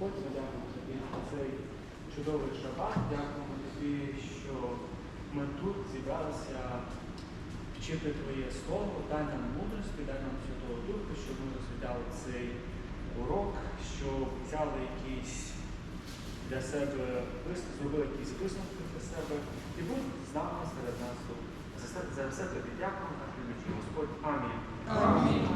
Господь, дякуємо тобі за цей чудовий шабат. Дякуємо тобі, що ми тут зібралися вчити Твоє Слово, дай нам мудрості, дай нам Святого Духа, щоб ми розглядали цей урок, щоб взяли якісь для себе вис- зробили якісь висновки для себе і будь з нами серед нас тут. За все, тобі дякуємо, любить Господь. Амінь. Наталя,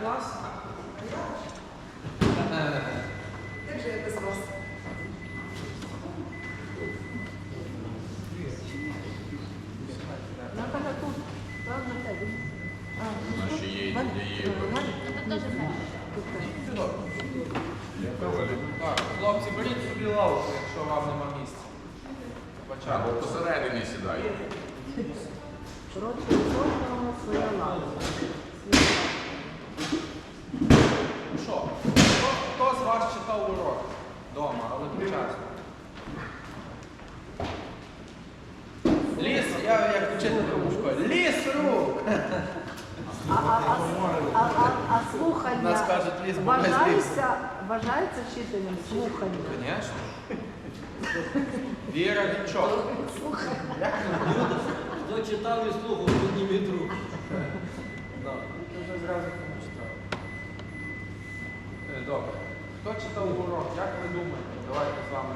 ви йдете до нас? Як же я без вас? Наталя тут, правда, тебе? А, ну, Наші тут. є- Валь- є- Валь- Валь- Тут теж. Чудово. Так, хлопці, беріть собі лавку, якщо вам нема місця. Або Початку. посередині сідай. Коротше, у кожного своя лава. Ну що, хто, хто з вас читав урок вдома, але почасно? Ліс, я як вчитель у школі. Ліс рук! А, а, а, а, а, а слухання Нас кажуть, ліс був весь вважається, вважається вчителем слухання. Звісно. Віра нічого. Хто читав і слухав, підніміть руку. Да, ти вже зразу. Е, Добре. Хто читав урок? Як ви думаєте? Давайте з вами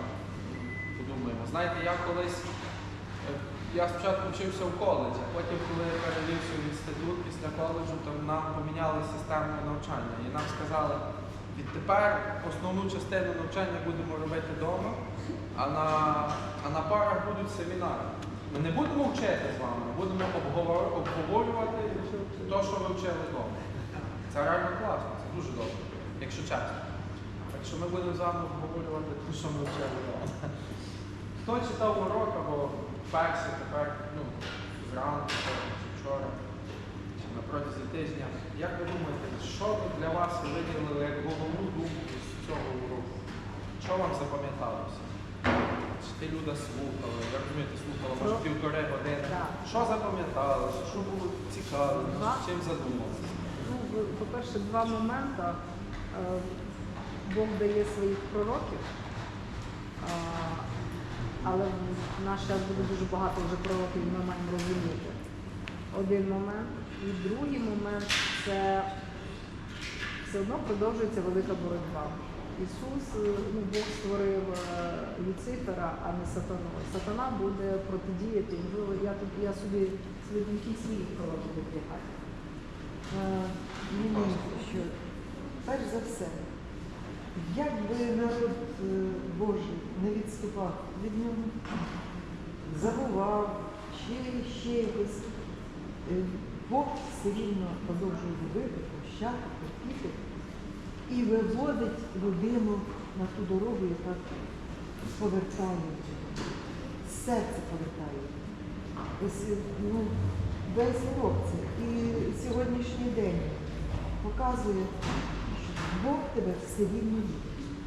подумаємо. Знаєте, я колись, е, я спочатку вчився в коледжі, а потім, коли я перевівся в інститут після коледжу, то нам поміняли систему навчання. І нам сказали, відтепер основну частину навчання будемо робити вдома, а на, а на парах будуть семінари. Ми не будемо вчити з вами, ми будемо обговорювати те, що ви вчили вдома. Це реально класно, це дуже добре, якщо чесно. Що ми будемо з вами обговорювати те, що ми вчили. Хто читав урок або перший тепер, ну, зранку чи вчора, чи на протязі тижня, як ви думаєте, що ви для вас виділили як головну думку з цього уроку? Що вам запам'яталося? Чи ти Люда слухала, я розумієте, слухала, може півтори години. Що запам'яталося, що було цікаво, чим задумалися? Ну, по-перше, два моменти. Бог дає своїх пророків, але в наш час буде дуже багато вже пророків, і ми маємо розуміти. Один момент. І другий момент це все одно продовжується велика боротьба. Ісус, ну, Бог створив е, Люцифера, а не сатану. Сатана буде протидіяти. Я тут я собі своїх пророків випрягаю. Е, що, перш за все, як би народ е, Божий не відступав від нього, забував, ще, ще якось, е, Бог все рівно продовжує любити, прощати, терпіти і виводить людину на ту дорогу, яка повертає, серце повертає. Ось, е, ну, весь урок це. І сьогоднішній день показує, тебе все рівно любить.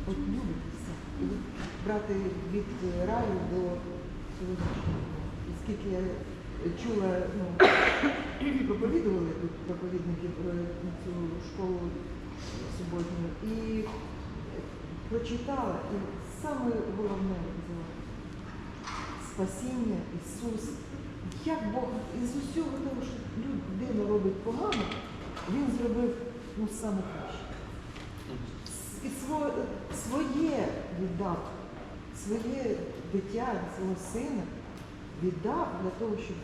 От любить брати від раю до сьогоднішнього. скільки я чула, ну, проповідували тут проповідники про цю школу суботню і прочитала, і саме головне взяла спасіння, Ісус. Як Бог із усього того, що людина робить погано, Він зробив ну, саме краще. І своє, віддав, своє дитя, свого сина віддав для того, щоб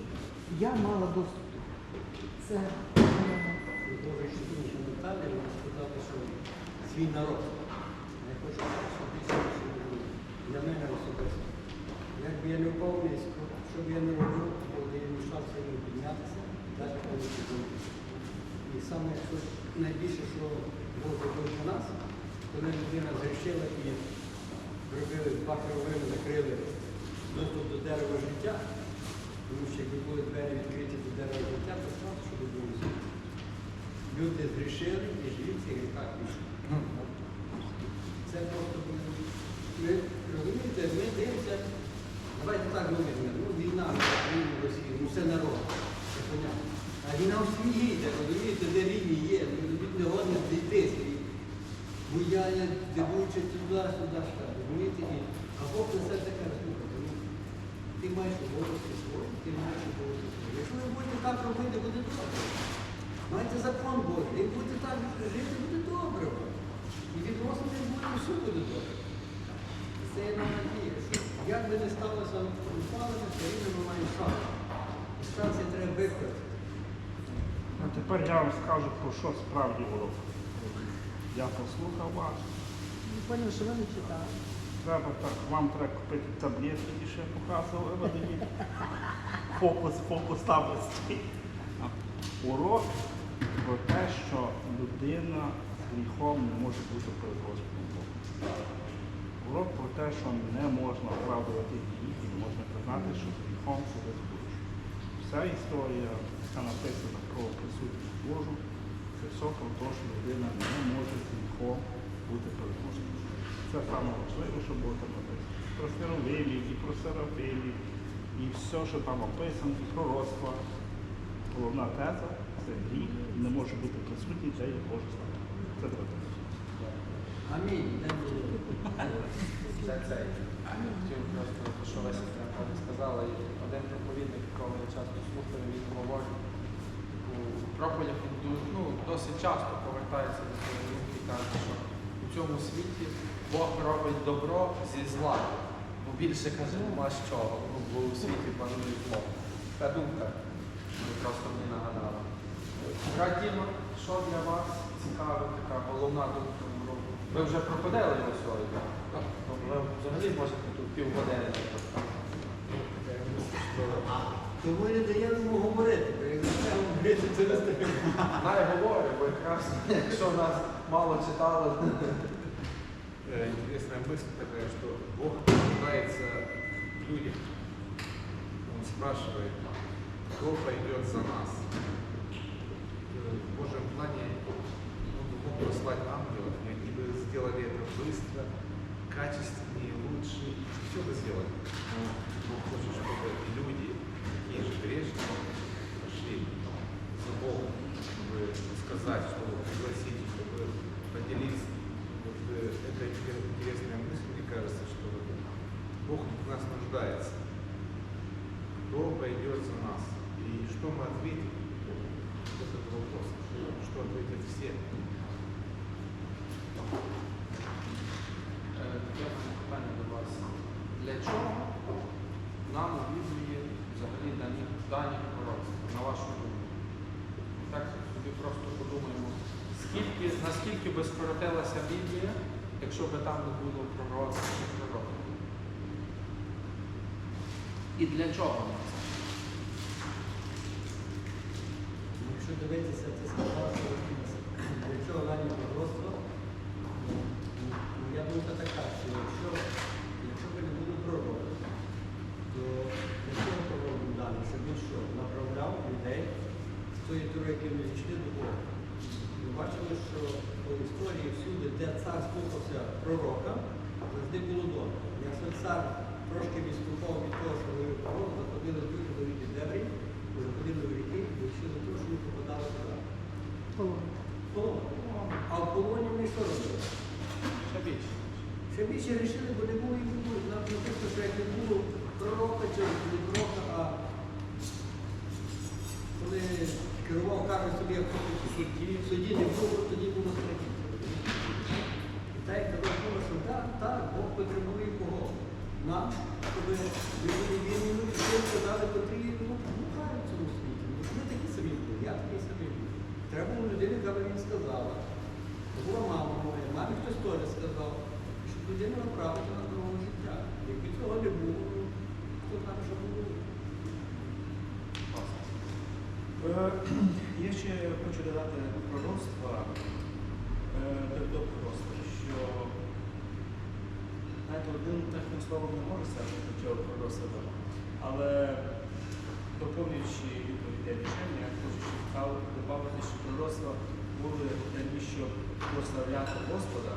я мала доступ. Це е, Дуже інші деталі, можна сказати, що свій народ. Не хочу особисто для мене особисто. Якби я не впав низько, що б я не робив, коли я мішав йому піднятися, далі ходити. І саме найбільше, що Бог зробив для нас, коли людина зрішила і зробили два кровини, закрили доступ до дерева життя, тому що якби були двері відкриті до дерева життя, то знав, що би було звідти. люди зрішили і живуть в цих гріхах вічно. Це просто ми розумієте, ми дивимося. Давайте так думаємо, ну війна, в Росії, ну все народ. Це понятно. А війна в світі, розумієте, де рівні є, ну не годні зійтися. І Буянять, дивуються туди, сюди, сюди. Розумієте? А Бог несе таке слухати. Ну, ти маєш обов'язки свої, ти маєш обов'язки свої. Якщо ви будете так робити, буде добре. Маєте закон Божий, і будете так жити, буде добре. І відносини буде, все буде добре. Це є нам надія, як би не сталося упалення, все рівно ми маємо шанс. І шанси треба використати. А тепер я вам скажу, про що справді було. Я послухав вас. Я поняв, що ви не читали. Треба так, вам треба купити таблетки, ті, що я показував, мені фокус, фокус таблиці. Урок про те, що людина з гріхом не може бути производством Бога. Урок про те, що не можна оправдувати гріх і не можна признати, що з гріхом себе збудеш. Вся історія, яка написана про присутність Божу, все те, що людина не може гріхом бути переможною. Це саме важливе, що було там написано. Про сировимів, і про серафимів, і все, що там описано, і пророцтва. Головна теза це гріх не може бути присутній, є Боже слава. Це треба. Амінь. Хотів просто, що Леся сказала, один проповідник, якого я часто слухаю, він говорить, у проповідях ну, досить часто повертається до цієї думки і каже, що у цьому світі Бог робить добро зі зла. Бо більше каже, нема з чого, ну, бо у світі панує зло. Та думка мені просто мені нагадала. Брат Діма, що для вас цікава така головна думка? Ви вже проходили його сьогодні? Ну, Ви взагалі можете тут півгодини. Тому і не даємо йому говорити, бо як треба говорити, це не стає. Най говорю, бо якраз якщо нас мало читали, Э, Интересная мысль такая, что Бог нуждается в людях. Он спрашивает, кто пойдет за нас. Э, В Божьем плане Он мог послать ангелов, и они бы сделали это быстро, качественнее, лучше, все бы сделали. Но Бог хочет, чтобы сказать, чтобы пригласить, чтобы поделиться. Вот э, это интер- интересная мысль, мне кажется, что Бог в нас нуждается. Кто пойдет за нас? И что мы ответим? Вот этот вопрос. Что ответят все? Е, Таке в мене питання до вас. Для чого нам у Біблії взагалі дані, дані пророцтва, на вашу думку? Так собі просто подумаємо, скільки, наскільки би скоротилася Біблія, якщо би там не було пророцтва чи пророків? І для чого нам це? Якщо дивитися, це сказав, що для чого рані пророцтво, я думаю, це така, що якщо, якщо б не було пророка, то для чого пророк даний, щоб він що, направляв людей з тої дороги, які ми зійшли до Бога. Ми бачили, що по історії всюди, де цар слухався пророка, завжди було добре. Якщо цар трошки відступав від того, що говорив пророк, заходили дуже великі дебрі, заходили в ріки, і всі за те, що вони попадали туди. Полон. Полон. А в полоні вони що робили? Ще більше. Ще більше рішили, бо не було їм було. Нам написано, що як не було пророка чи не пророка, а коли керував каже собі, як судді, судді не було, тоді було страхіття. І так казав що так, так, Бог потребує кого? Нам, щоб були вільні, ну, і всім сказали, котрі ну, ну, правильно в цьому світі. Ну, Ми такі самі були, я такий самий був. Треба було людині, яка він сказала. Була мама моя, мамі хтось теж сказав, щоб людину направити на дорогу життя. Якби цього не було, ну, хто знає, що було. Е, Я ще хочу додати пророцтва е, до пророцтва, що знаєте, одним таким словом не може сказати, до чого пророцтва. Але доповнюючи відповідь рішення, я хочу додати, що пророцтва були дані, щоб прославляти Господа,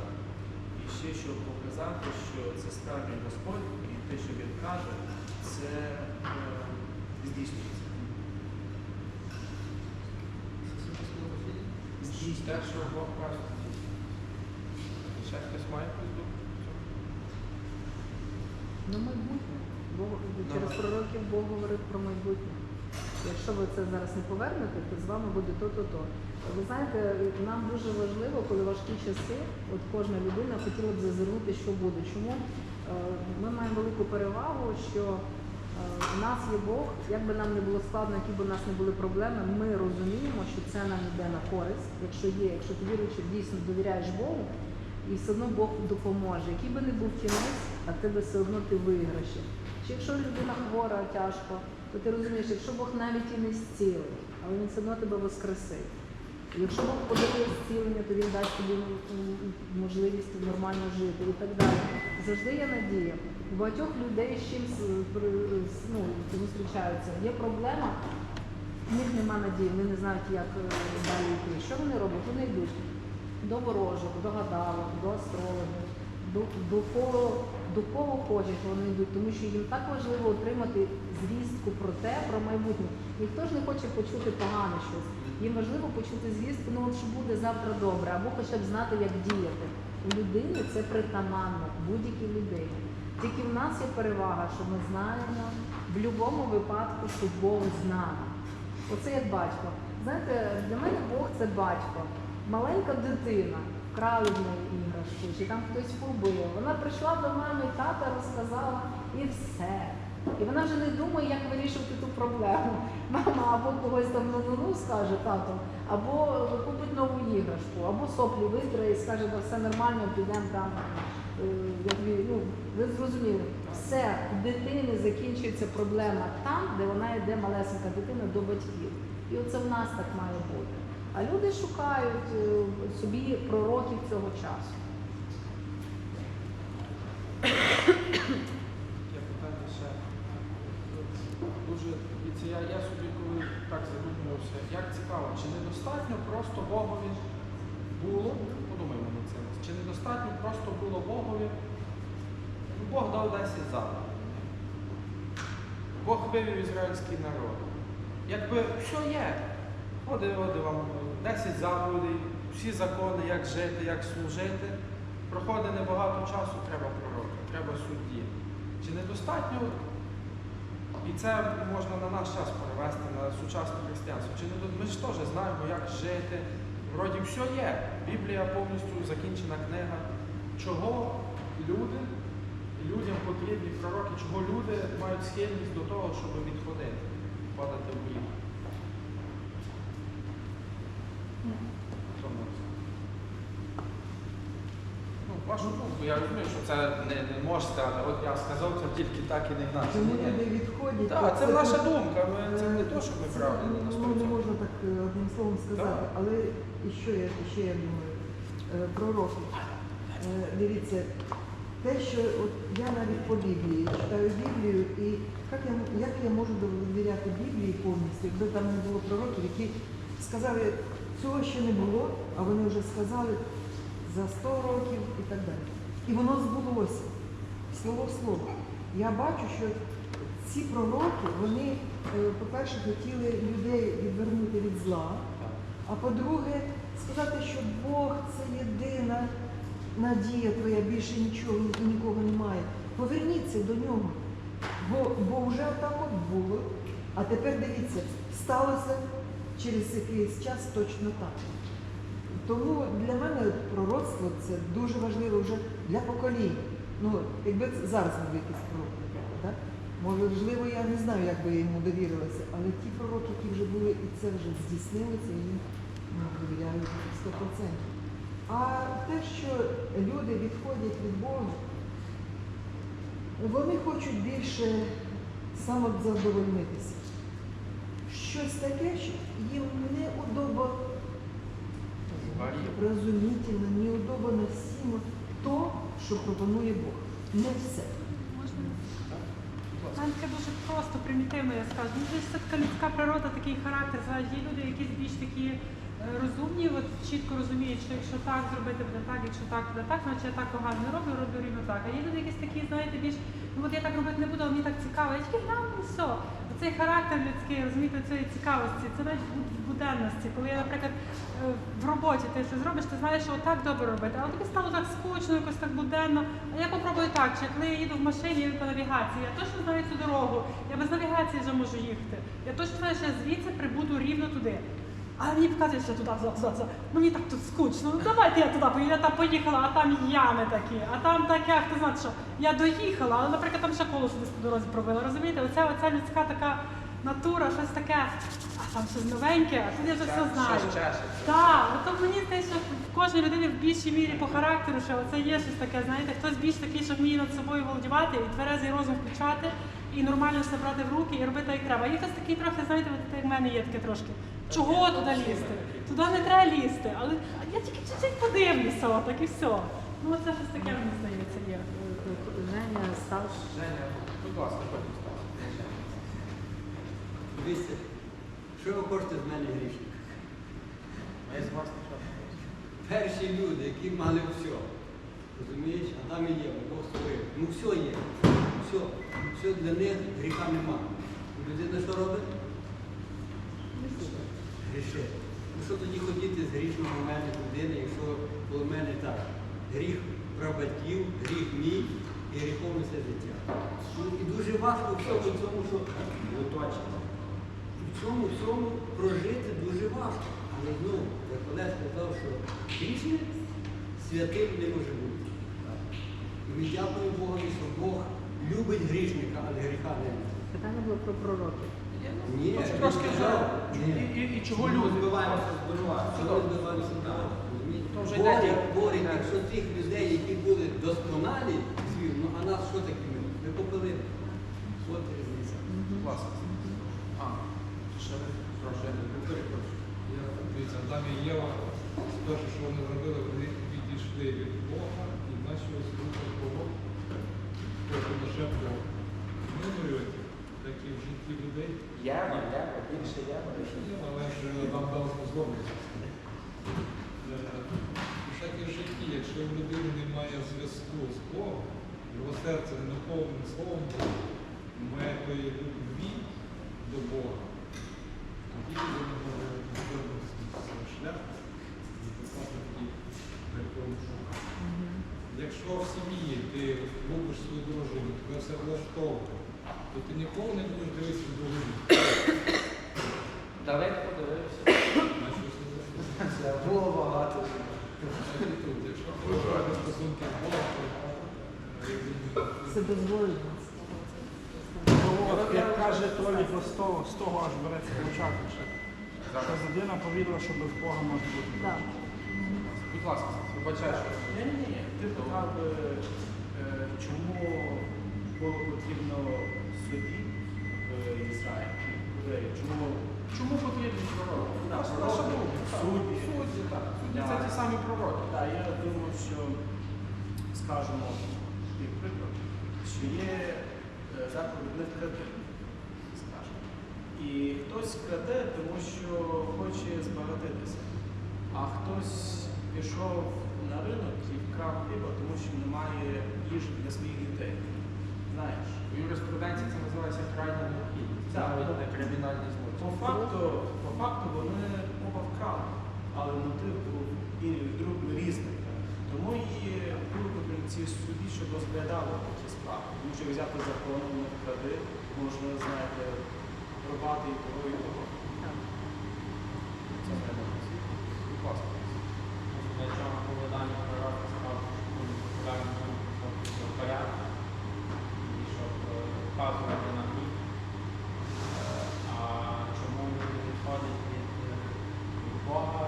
і ще щоб показати, що це справді Господь, і те, що Він каже, це е, здійснюється. Що Бог каже. Ще хтось має якусь думку? Ну, майбутнє. Бог через пророків Бог говорить про майбутнє. Якщо ви це зараз не повернете, то з вами буде то-то то. Ви знаєте, нам дуже важливо, коли важкі часи, от кожна людина хотіла б зазирнути, що буде. Чому Е, ми маємо велику перевагу, що у нас є Бог, як би нам не було складно, які б у нас не були проблеми, ми розуміємо, що це нам йде на користь, якщо є, якщо ти віруючи, дійсно довіряєш Богу, і все одно Бог допоможе. Який би не був кінець, а тебе все одно ти виграші. Чи якщо людина хвора тяжко, то ти розумієш, якщо Бог навіть і не зцілить, але він все одно тебе воскресить. Якщо Бог подарує зцілення, то він дасть тобі можливість нормально жити і так далі. Завжди є надія. Багатьох людей з чим с- ну, зустрічаються. Є проблема, в них нема надії, вони не знають, як е, далі йти. Що вони роблять? Вони йдуть до ворожок, до гадалок, до астрологів, до, до кого до кого хочуть вони йдуть, тому що їм так важливо отримати звістку про те, про майбутнє. Ніхто ж не хоче почути погане щось. Їм важливо почути звістку, ну от що буде завтра добре, або хоча б знати, як діяти. У людини це притаманно, будь-якій людині. Тільки в нас є перевага, що ми знаємо в будь-якому випадку, що Бог з нами. Оце як батько. Знаєте, для мене Бог це батько. Маленька дитина вкрали в неї іграшку, чи там хтось побив. Вона прийшла до мами, тата розказала і все. І вона вже не думає, як вирішувати ту проблему. Мама або когось там ну-ну-ну скаже тато, або купить нову іграшку, або соплі витре і скаже, да все нормально, підемо там. Е, Як ви, ну, ви зрозуміли, все, в дитини закінчується проблема там, де вона йде малесенька дитина до батьків. І оце в нас так має бути. А люди шукають е, собі пророків цього часу. Є питання ще. Дуже я, я собі коли так задумувався, як цікаво, чи недостатньо просто Богові було, подумаймо над цим, чи недостатньо просто було Богові, ну, Бог дав 10 заповідей. Бог вивів ізраїльський народ. Якби все є. Оди, оди вам 10 заповідей, всі закони, як жити, як служити. Проходить небагато часу, треба пророка, треба судді. Чи недостатньо, і це можна на наш час перевести, на сучасне християнство. Чи не ми ж теж знаємо, як жити. Вроді все є. Біблія повністю закінчена книга. Чого люди, людям потрібні пророки, чого люди мають схильність до того, щоб відходити, падати в гріх. Хто може? Ну, вашу думку, я розумію, що це не, не можете, але от я сказав, це тільки так і не інакше. Чому Ні, люди відходять? Так, це наша думка. Ми, це не Е, то, що ми правильно на Ну, не 100%. можна так е, одним словом сказати, Так. але і що я, і я думаю, Е, пророки. Е, Дивіться, те, що от я навіть по Біблії читаю Біблію, і як я, як я можу довіряти Біблії повністю, якби там не було пророків, які сказали, цього ще не було, а вони вже сказали за 100 років і так далі. І воно збулося, слово в слово. Я бачу, що ці пророки, вони, е, по-перше, хотіли людей відвернути від зла, а по-друге, сказати, що Бог це єдина надія твоя, більше нічого нікого немає. Поверніться до нього. Бо, бо вже отак от було. А тепер дивіться, сталося через якийсь час точно так. Тому для мене пророцтво це дуже важливо вже для поколінь. Ну, якби зараз був якийсь пророк, так? Можливо, я не знаю, як би я йому довірилася, але ті пророки, які вже були, і це вже здійснилося, я їм довіряю 100%. А те, що люди відходять від Бога, вони хочуть більше самозадовольнитися. Щось таке, що їм не удобо розумітельно, неудобно всім то, що пропонує Бог. Не все. Нам це дуже просто, примітивно, я скажу. Ну, це така людська природа, такий характер. Є люди, якісь більш такі е, розумні, от чітко розуміють, що якщо так зробити, буде так, якщо так, буде так, значить я так погано не роблю, роблю рівно так. А є люди якісь такі, знаєте, більш, ну от я так робити не буду, але мені так цікаво. Я тільки гляну і все. Оцей характер людський, розумієте, цієї цікавості, це навіть буденності. Коли я, наприклад, е, в роботі ти це зробиш, ти знаєш, що отак добре робити, але тобі стало так скучно, якось так буденно. А я попробую так, чи коли я їду в машині, їду по навігації, я точно знаю цю дорогу, я без навігації вже можу їхати. Я точно знаю, що я звідси прибуду рівно туди. А мені показує, що туди, за, за, за. Мені так тут скучно. Ну давайте я туди поїду. Я там поїхала, а там ями такі, а там таке, хто знає, що я доїхала, але, наприклад, там ще колесо десь по дорозі пробила. Розумієте, оця, оця людська така натура, щось таке, а там щось новеньке, а тут я вже все знаю. Так, ну то мені здається, що в кожній людині в більшій мірі по характеру, що це є щось таке, знаєте, хтось більш такий, що вміє над собою володівати, і тверезий розум включати, і нормально все брати в руки і робити як треба. Є хтось такий трохи, знаєте, от як в мене є таке трошки. Чого туди лізти? Туди не треба лізти, але я тільки чуть-чуть подивлюся, отак і все. Ну це щось таке мені здається є. Женя став Женя, будь ласка, потім ставте. Дивіться, що ви хочете з мене грішник? Ми з вас. Перші люди, які мали все. Розумієш, Адам і Єва, Бог створив. Ну все є. Все. Все для них гріха нема. Людина що робить? Грішить. Ну що тоді ходити з грішного мене людини, якщо коло мене так? Гріх прабатьків, гріх мій і гріхом все життя. Ну, і дуже важко в цьому, що ну, точно. В цьому всьому прожити дуже важко. Але ну, як Олег сказав, що грішник святим не може бути. І ми дякуємо Богові, що Бог любить грішника, але гріха не любить. питання було про пророків. Ні, Хочу трошки сказав, І, і, і чого люди? збиваємося з дорога. Чого збиваємося? То вже йде Йде. якщо тих людей, які були досконалі, звів, ну а нас що таке ми? Ми попили. От різниця. Ласка. А, ще ви прошу. Я дивіться, Адам і Єва, перше, що вони зробили, вони відійшли від Бога і почали слухати Бога. Тобто лише Бог. В минулі, так і в житті людей, Єва, Єва, більше Єва. але ж нам дали зловити. Так і в житті, якщо в людини немає зв'язку з Богом, його серце не наповнене Словом Богом, немає тої любві до Бога, тоді він може звернутися з цього шляху і писати такі прикольні шука. Якщо в сім'ї ти любиш свою дружину, тебе все влаштовує, то ти ніколи не будеш дивитися в другу. Далеко подивився. Було багато. Так і тут, якщо ти стосунки з Богом, то Це дозволено. Ну, як каже Толі, бо з того, з того аж береться початок. Що людина повірила, що без Бога може бути. Так. Будь ласка, вибачай, що. Ні, ні, ні. Ти питав, е, е, чому було потрібно Е, Чому, чому потрібні пророки? Да, Наша пророки, думка. Судді. Судді, так. Судді це ті самі пророки. Так, я думаю, що скажемо як приклад, що є е, заповідь не кради, скажемо. І хтось краде, тому що хоче збагатитися. А хтось пішов на ринок і вкрав хліба, тому що немає їжі для своїх дітей. Знаєш? У юриспруденції це називається крайня необхідність. Так. навіть не кримінальний По факту, по факту вони оба вкрали, але мотив був і друг різний. Тому і були ці судді, щоб розглядали такі справи. Тому що взяти законом не вкради, можна, знаєте, рубати і того, і того. Це не. Будь ласка. Для чого повідання пророка сказав, що він популярний щоб порядок і щоб е, вказувати на них. А чому люди відходять від, е, від Бога?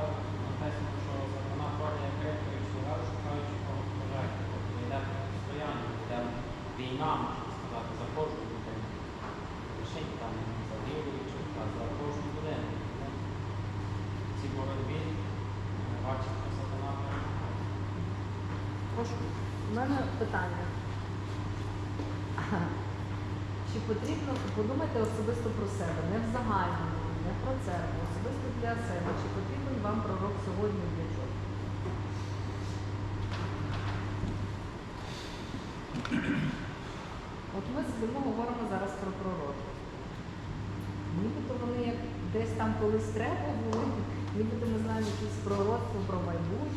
Написано, що сатана ходить як крипка і слуга, шукаючи кого пожежі. Тобто йде постоянно, йде війна, можна сказати, за кожну людину. Лишить там за віруючих, а за кожну в цій боротьбі бачите, сатана. У мене питання. Чи потрібно подумати особисто про себе, не в загальному, не про церкву, особисто для себе, чи потрібен вам пророк сьогодні для чого? От ми сидимо, говоримо зараз про пророків. Десь там колись треба було, ми знаємо якісь пророцтво про майбутнє.